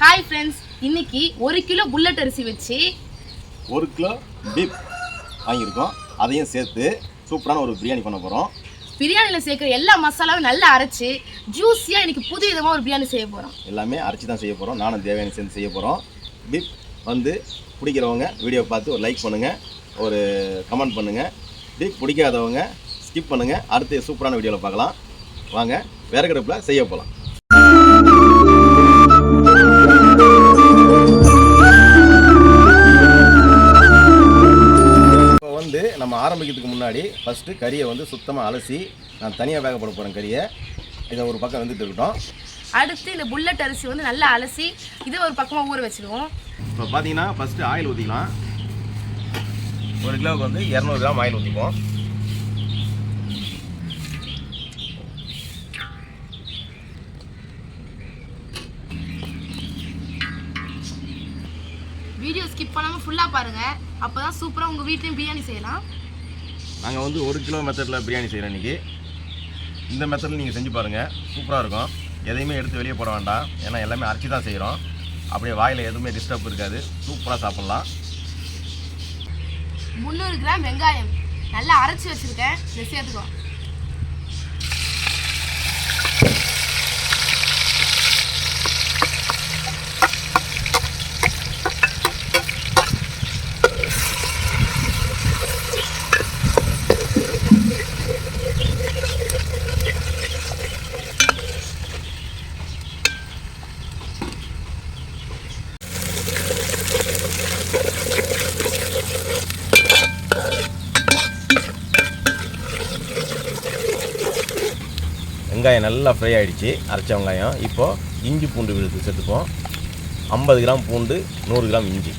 Hi friends இன்னைக்கு ஒரு kilo bullet அரிசி வச்சு ஒரு கிலோ பீப் வாங்கியிருக்கோம். அதையும் சேர்த்து சூப்பரான ஒரு பிரியாணி பண்ண போகிறோம் பிரியாணியில் சேர்க்குற எல்லா மசாலாவும் நல்லா அரைச்சு ஜூஸியாக இன்னைக்கு புது விதமாக ஒரு பிரியாணி செய்ய போகிறோம் எல்லாமே அரைச்சி தான் செய்ய போகிறோம் நானும் தேவையான சேர்ந்து செய்ய போகிறோம் பீப் வந்து பிடிக்கிறவங்க வீடியோ பார்த்து ஒரு லைக் பண்ணுங்கள் ஒரு கமெண்ட் பண்ணுங்கள் பீப் பிடிக்காதவங்க ஸ்கிப் பண்ணுங்கள் அடுத்து சூப்பரான வீடியோவில் பார்க்கலாம். வாங்க விறகடுப்பில் செய்ய போகலாம் நம்ம ஆரம்பிக்கிறதுக்கு முன்னாடி ஃபஸ்ட்டு கறியை வந்து சுத்தமாக அலசி நான் தனியாக வேக போட போகிறேன் கறியை. இதை ஒரு பக்கம் வந்துட்டு இருக்கட்டும். அடுத்து இந்த புல்லட் அரிசி வந்து நல்லா அலசி இதை ஒரு பக்கமாக ஊற வச்சிடுவோம். இப்போ பார்த்தீங்கன்னா ஃபஸ்ட்டு ஆயில் ஊற்றிக்கலாம் ஒரு கிலோவுக்கு வந்து இரநூறு கிராம் ஆயில் ஊற்றிப்போம் வீடியோ ஸ்கிப் பண்ணாமல் ஃபுல்லாக பாருங்கள் அப்போ தான் சூப்பராக உங்கள் வீட்லேயும் பிரியாணி செய்யலாம். நாங்கள் வந்து ஒரு கிலோ மெத்தடில் பிரியாணி செய்கிறோம் இன்றைக்கி இந்த மெத்தடில் நீங்கள் செஞ்சு பாருங்கள் சூப்பராக இருக்கும். எதையுமே எடுத்து வெளியே போட வேண்டாம். ஏன்னா எல்லாமே அரைச்சி தான் செய்கிறோம் அப்படியே வாயில் எதுவுமே டிஸ்டர்ப் இருக்காது. சூப்பராக சாப்பிட்லாம். முந்நூறு கிராம் வெங்காயம். நல்லா அரைச்சி வச்சுருக்கேன். சேர்த்துக்கோ. வெங்காயம் நல்லா ஃப்ரை ஆகிடுச்சு அரைச்ச வெங்காயம். இப்போது இஞ்சி பூண்டு விழுத்து சேர்த்துப்போம். ஐம்பது கிராம் பூண்டு நூறு கிராம் இஞ்சி.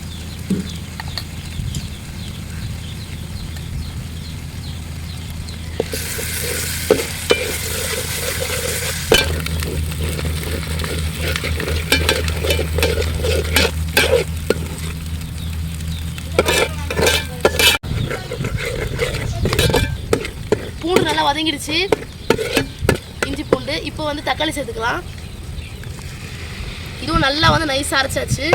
பூண்டு நல்லா வதங்கிடுச்சு. போட்டு இப்போ வந்து தக்காளி சேர்த்துக்கலாம். இதுவும் நல்லா வந்து நைஸாக அரைச்சாச்சு.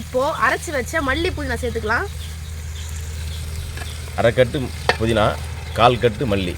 இப்போ அரைச்சி வச்ச மல்லிப்பூ புதினா சேர்த்துக்கலாம். அரைக்கட்டு புதினா. கால் கட்டு மல்லி.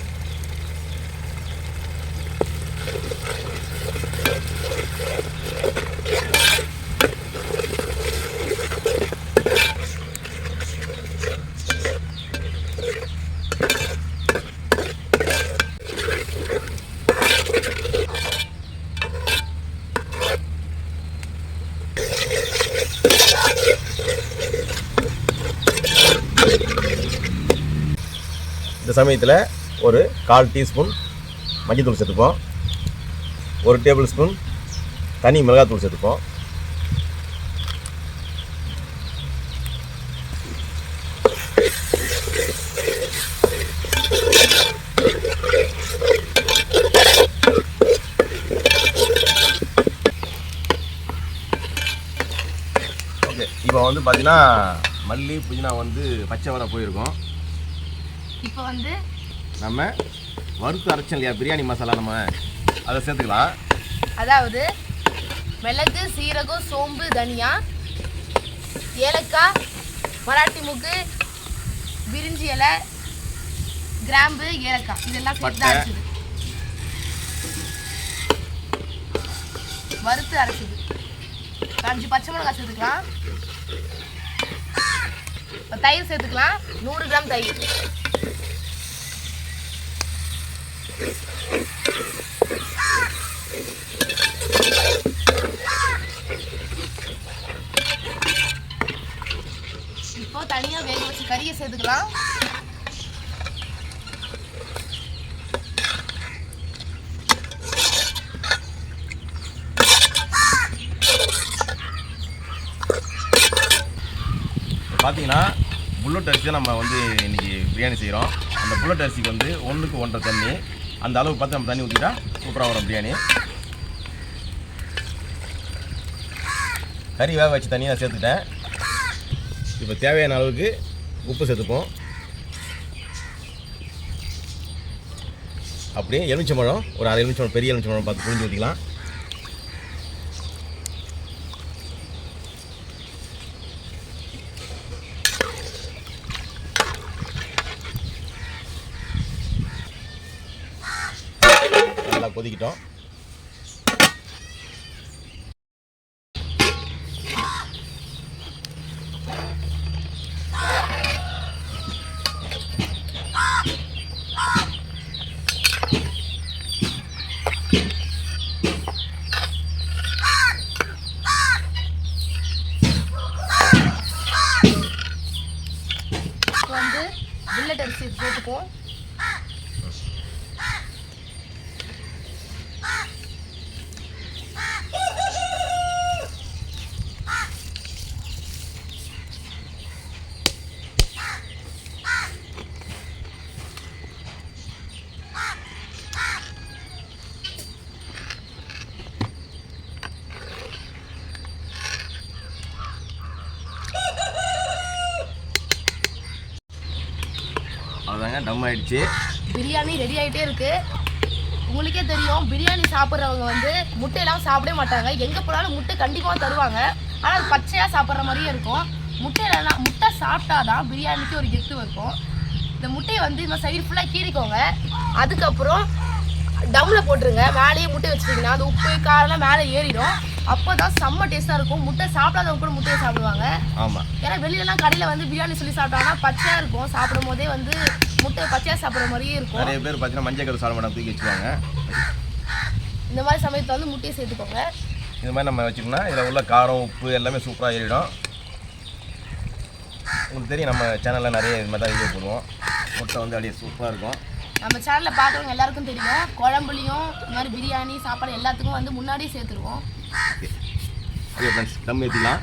சமயத்தில் ஒரு கால் டீஸ்பூன் மஞ்சள்தூள் சேர்த்துப்போம். ஒரு டேபிள் ஸ்பூன் தனி மிளகாத்தூள் சேர்த்துப்போம். இப்போ வந்து பார்த்தீங்கன்னா மல்லி புதினா வந்து பச்சை வர போயிருக்கோம். இப்போ வந்து நம்ம வறுத்து அரைச்சோம் இல்லையா? பிரியாணி மசாலா நம்ம. அதை சேர்த்துக்கலாம். அதாவது மிளகு சீரகம் சோம்பு தனியா ஏலக்காய் மராட்டி முக்கு பிரிஞ்சி இலை கிராம்பு ஏலக்காய். இதெல்லாம் சேர்த்து வறுத்து அரைச்சது. அஞ்சு பச்சை மிளகாய் சேர்த்துக்கலாம். தயிர் சேர்த்துக்கலாம். நூறு கிராம் தயிர். இப்போ தனியாக வேக வச்சு கறியை சேர்த்துக்கலாம். பார்த்தீங்கன்னா புல்லட் அரிசி நம்ம வந்து இன்றைக்கி பிரியாணி செய்கிறோம் அந்த புல்லட் அரிசிக்கு வந்து ஒன்றுக்கு ஒன்றரை தண்ணி. அந்த அளவு பார்த்து நம்ம தண்ணி ஊற்றிட்டா சூப்பராக வரும் பிரியாணி. கறி வேக வச்சு தனியாக சேர்த்துட்டேன். இப்போ தேவையான அளவுக்கு உப்பு சேர்த்துப்போம். அப்படியே எலுமிச்சம்பழம் ஒரு அரை எலுமிச்சம்பழம் பெரிய எலுமிச்சம்பழம் பார்த்து புரிஞ்சு ஊற்றிக்கலாம் நல்லா கொதிக்கிட்டோம். வந்து புல்லட் அரிசி போட்டுப்போம் டம் ஆயிடுச்சு. பிரியாணி ரெடி ஆகிட்டே இருக்கு. உங்களுக்கே தெரியும் பிரியாணி சாப்பிட்றவங்க வந்து முட்டையெல்லாம் சாப்பிடவே மாட்டாங்க. எங்கே போனாலும் முட்டை கண்டிப்பாக தருவாங்க. ஆனால் அது பச்சையாக சாப்பிட்ற மாதிரியே இருக்கும். முட்டையிலலாம் முட்டை சாப்பிட்டாதான் பிரியாணிக்கு ஒரு கெத்து இருக்கும். இந்த முட்டையை வந்து இந்த சைடு ஃபுல்லாக கீறிக்கோங்க. அதுக்கப்புறம் டம்மில் போட்டுருங்க. மேலேயே முட்டை வச்சுட்டிங்கன்னா அது உப்பு காரெல்லாம் மேலே ஏறிடும். அப்போ தான் செம்ம டேஸ்ட்டாக இருக்கும். முட்டை சாப்பிடாதவங்க கூட முட்டையை சாப்பிடுவாங்க. ஆமாம் ஏன்னா வெளியிலலாம் கடையில் வந்து பிரியாணி சொல்லி சாப்பிட்டாங்கன்னா பச்சையாக இருக்கும். சாப்பிடும் போதே வந்து முட்டை பச்சையாக சாப்பிட்ற மாதிரியே இருக்கும். நிறைய பேர் பார்த்தீங்கன்னா மஞ்சள் கரு சால்மடம் தூக்கி வச்சுருவாங்க. இந்த மாதிரி சமயத்தில் வந்து முட்டையை சேர்த்துக்கோங்க. இது மாதிரி நம்ம வச்சுக்கோம்னா இதில் உள்ள காரம் உப்பு எல்லாமே சூப்பராக ஏறிடும். உங்களுக்கு தெரியும் நம்ம சேனலில் நிறைய இது மாதிரி தான் வீடியோ போடுவோம். முட்டை வந்து அப்படியே சூப்பராக இருக்கும். நம்ம சேனலில் பார்க்குறவங்க எல்லாருக்கும் தெரியும். குழம்புலையும் இந்த மாதிரி பிரியாணி சாப்பாடு எல்லாத்துக்கும் வந்து முன்னாடியே சேர்த்துருவோம். ஓகே ஃப்ரெண்ட்ஸ் டம் ஏற்றிக்கலாம்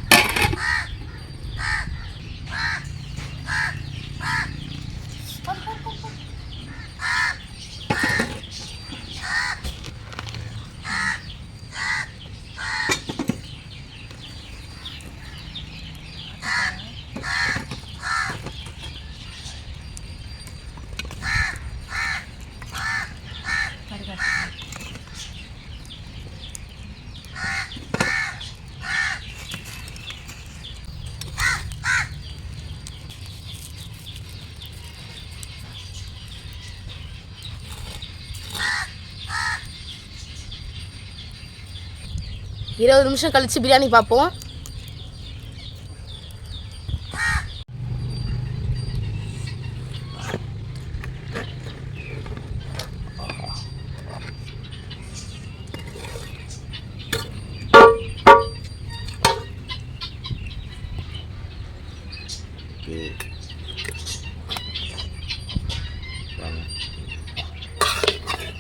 இருபது நிமிஷம் கழிச்சு பிரியாணி பார்ப்போம்.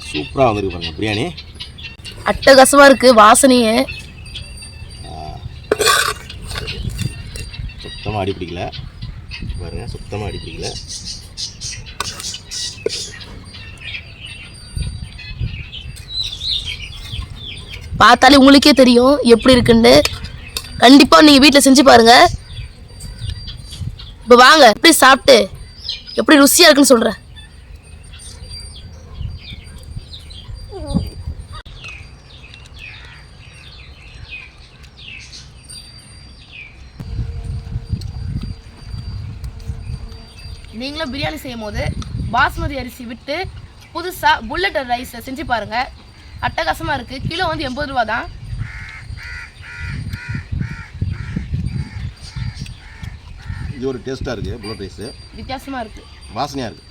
சூப்பராக வந்திருக்கு பாருங்க பிரியாணி. அட்டகாசமாக இருக்குது வாசனையே. சுத்தமாக அடி பிடிக்கல. பாருங்கள் சுத்தமாக அடி பிடிக்கல. பார்த்தாலே உங்களுக்கே தெரியும் எப்படி இருக்குன்னு. கண்டிப்பாக நீங்கள் வீட்டில் செஞ்சு பாருங்க. இப்போ வாங்க எப்படி சாப்பிட்டு எப்படி ருசியாக இருக்குன்னு சொல்கிறேன் நீங்களும் பிரியாணி செய்யும் போது பாஸ்மதி அரிசி விட்டு புதுசாக புல்லட் ரைஸை செஞ்சு பாருங்கள் அட்டகாசமாக இருக்குது கிலோ வந்து எண்பது ரூபா தான். இது ஒரு டேஸ்ட்டாக இருக்குது புல்லட் ரைஸு. வித்தியாசமாக இருக்குது வாசனையாக இருக்குது